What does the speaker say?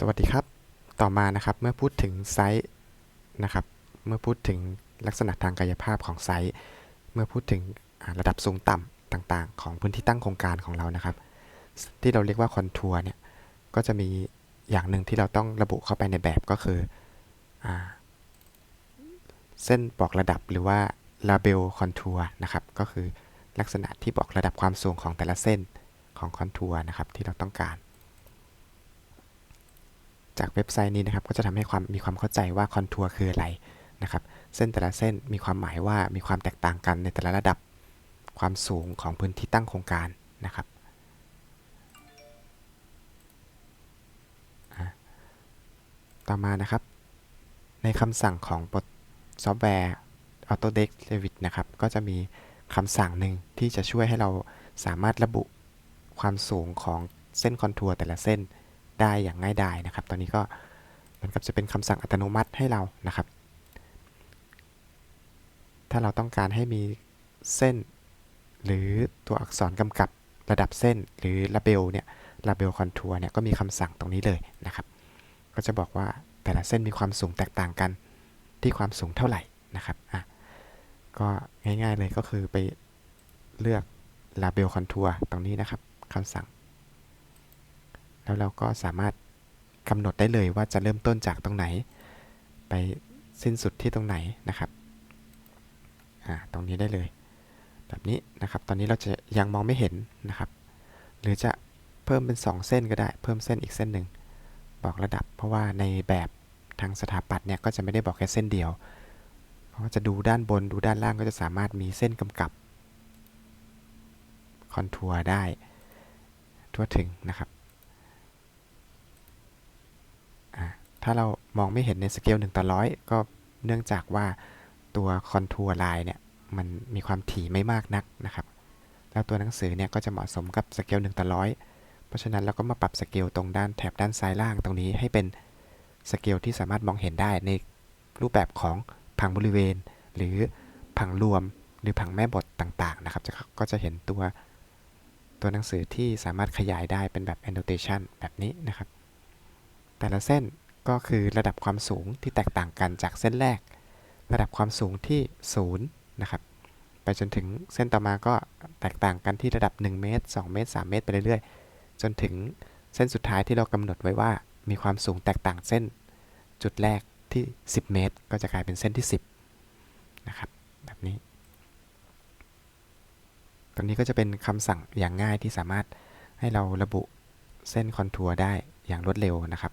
สวัสดีครับ ต่อมานะครับเมื่อพูดถึงไซต์นะครับ เมื่อพูดถึงลักษณะทางกายภาพของไซต์เมื่อพูดถึงระดับสูงต่ำต่างๆ ของพื้นที่ตั้งโครงการของเรานะครับ ที่เราเรียกว่าคอนทัวร์เนี่ยก็จะมีอย่างหนึ่งที่เราต้องระบุเข้าไปในแบบก็คืออเส้นบอกระดับหรือว่า label contour นะครับ ก็คือลักษณะที่บอกระดับความสูงของแต่ละเส้นของคอนทัวร์นะครับที่เราต้องการ จากเว็บไซต์นี้นะครับก็จะทำให้ความมีความเข้าใจว่าคอนทัวร์คืออะไรนะครับเส้นแต่ละเส้นมีความหมายว่ามีความแตกต่างกันในแต่ละระดับความสูงของพื้นที่ตั้งโครงการนะครับต่อมานะครับ ในคำสั่งของบทซอฟต์แวร์ Autodesk Revit นะครับ ก็จะมีคำสั่งหนึ่งที่จะช่วยให้เราสามารถระบุความสูงของเส้นคอนทัวร์แต่ละเส้น ได้อย่างง่ายดายนะครับ ตอนนี้ก็มันกับจะเป็นคำสั่งอัตโนมัติให้เรานะครับ ถ้าเราต้องการให้มีเส้น หรือตัวอักษรกำกับระดับเส้นหรือ label เนี่ย label contour เนี่ยก็มีคำสั่งตรงนี้เลยนะครับ ก็จะบอกว่าแต่ละเส้นมีความสูงแตกต่างกันที่ความสูงเท่าไหร่นะครับอะก็ง่ายๆเลยก็คือไปเลือก label contour ตรงนี้นะครับคำสั่ง แล้วเราก็สามารถกำหนดได้เลยว่าจะเริ่มต้นจากตรงไหน ไปสิ้นสุดที่ตรงไหนนะครับตรงนี้ได้เลย แบบนี้นะครับ ตอนนี้เราจะยังมองไม่เห็นนะครับ หรือจะเพิ่มเป็น 2 เส้นก็ได้ เพิ่มเส้นอีกเส้นหนึ่งบอกระดับ เพราะว่าในแบบทางสถาปัตย์เนี่ยก็จะไม่ได้บอกแค่เส้นเดียว เพราะว่าจะดูด้านบนดูด้านล่างก็จะสามารถมีเส้นกำกับคอนทัวร์ได้ทั่วถึงนะครับอ่า ถ้าเรามองไม่เห็นในสเกล1ต่อร้อยก็เนื่องจากว่าตัวคอนทัวร์ไลน์เนี่ยมันมีความถี่ไม่มากนักนะครับ แล้วตัวหนังสือเนี่ยก็จะเหมาะสมกับสเกล1ต่อร้อยเพราะฉะนั้นเราก็มาปรับสเกลตรงด้านแถบด้านซ้ายล่างตรงนี้ให้เป็นสเกลที่สามารถมองเห็นได้ในรูปแบบของผังบริเวณ หรือผังรวมหรือผังแม่บทต่างๆนะครับ จะก็จะเห็นตัวตัวหนังสือที่สามารถขยายได้เป็นแบบ annotation แบบนี้นะครับ แต่ละเส้น ก็คือระดับความสูงที่แตกต่างกันจากเส้นแรก ระดับความสูงที่0นะครับไปจนถึงเส้นต่อมาก็แตกต่างกันที่ระดับ 1 เมตร 2 เมตร 3 เมตร ไปเรื่อยๆ จนถึงเส้นสุดท้ายที่เรากำหนดไว้ว่า มีความสูงแตกต่างเส้น จุดแรกที่ 10 เมตร ก็จะกลายเป็นเส้นที่ 10นะครับแบบนี้ ตรงนี้ก็จะเป็นคำสั่งอย่างง่ายที่สามารถให้เราระบุเส้นคอนทัวร์ได้อย่างรวดเร็วนะครับ